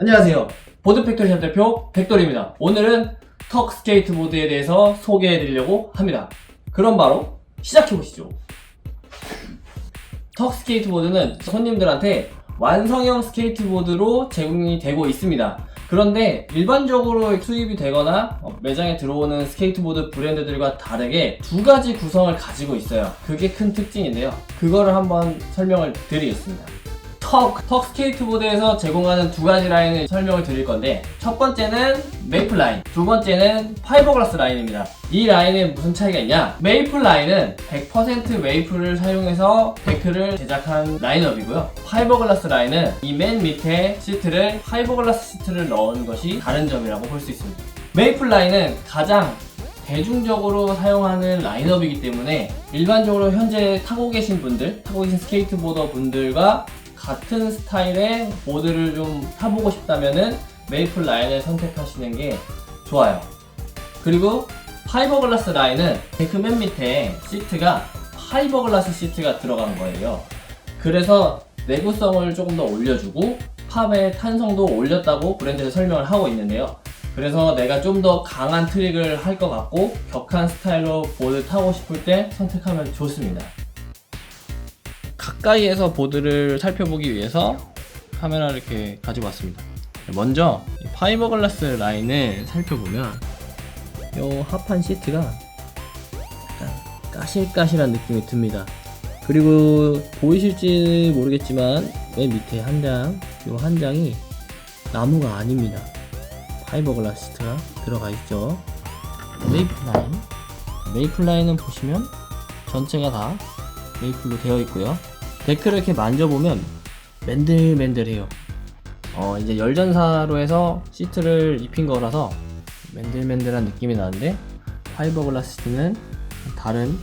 안녕하세요. 보드 팩토리샵 대표 백돌입니다. 오늘은 턱 스케이트보드에 대해서 소개해 드리려고 합니다. 그럼 바로 시작해 보시죠. 턱 스케이트보드는 손님들한테 완성형 스케이트보드로 제공이 되고 있습니다. 그런데 일반적으로 수입이 되거나 어, 매장에 들어오는 스케이트보드 브랜드들과 다르게 두 가지 구성을 가지고 있어요. 그게 큰 특징인데요. 그거를 한번 설명을 드리겠습니다. 턱, 턱 스케이트보드에서 제공하는 두 가지 라인을 설명을 드릴 건데 첫 번째는 메이플 라인, 두 번째는 파이버글라스 라인입니다. 이 라인에 무슨 차이가 있냐? 메이플 라인은 100% 메이플을 사용해서 데크를 제작한 라인업이고요. 파이버글라스 라인은 이 맨 밑에 시트를 파이버글라스 시트를 넣은 것이 다른 점이라고 볼 수 있습니다. 메이플 라인은 가장 대중적으로 사용하는 라인업이기 때문에 일반적으로 현재 타고 계신 분들, 타고 계신 스케이트보더 분들과 같은 스타일의 보드를 좀 타보고 싶다면은 메이플 라인을 선택하시는 게 좋아요. 그리고 파이버글라스 라인은 데크 맨 밑에 시트가 파이버글라스 시트가 들어간 거예요. 그래서 내구성을 조금 더 올려주고 팝의 탄성도 올렸다고 브랜드에서 설명을 하고 있는데요. 그래서 내가 좀 더 강한 트릭을 할 것 같고 격한 스타일로 보드 타고 싶을 때 선택하면 좋습니다. 가까이에서 보드를 살펴보기 위해서 카메라를 이렇게 가지고 왔습니다. 먼저 이 파이버글라스 라인을 살펴보면 이 하판 시트가 까실까실한 느낌이 듭니다. 그리고 보이실지 모르겠지만 맨 밑에 한 장, 이 한 장이 나무가 아닙니다. 파이버글라스 시트가 들어가 있죠. 메이플 라인. 메이플 라인은 보시면 전체가 다 메이플로 되어 있고요. 데크를 이렇게 만져보면 맨들맨들해요. 어, 이제 열전사로 해서 시트를 입힌 거라서 맨들맨들한 느낌이 나는데 파이버글라스 시트는 다른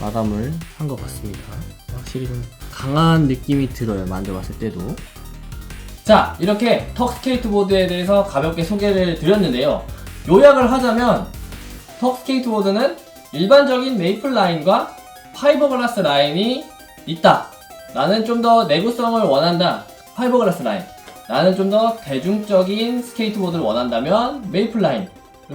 마감을 한 것 같습니다. 확실히 좀 강한 느낌이 들어요. 만져봤을 때도. 자, 이렇게 턱 스케이트보드에 대해서 가볍게 소개를 드렸는데요. 요약을 하자면 턱 스케이트보드는 일반적인 메이플 라인과 파이버글라스 라인이 있다. 나는 좀 더 내구성을 원한다. 파이버글라스 라인. 나는 좀 더 대중적인 스케이트보드를 원한다면 메이플 라인.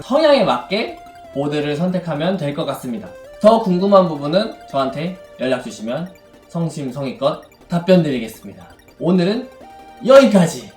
성향에 맞게 보드를 선택하면 될 것 같습니다. 더 궁금한 부분은 저한테 연락 주시면 성심성의껏 답변 드리겠습니다. 오늘은 여기까지!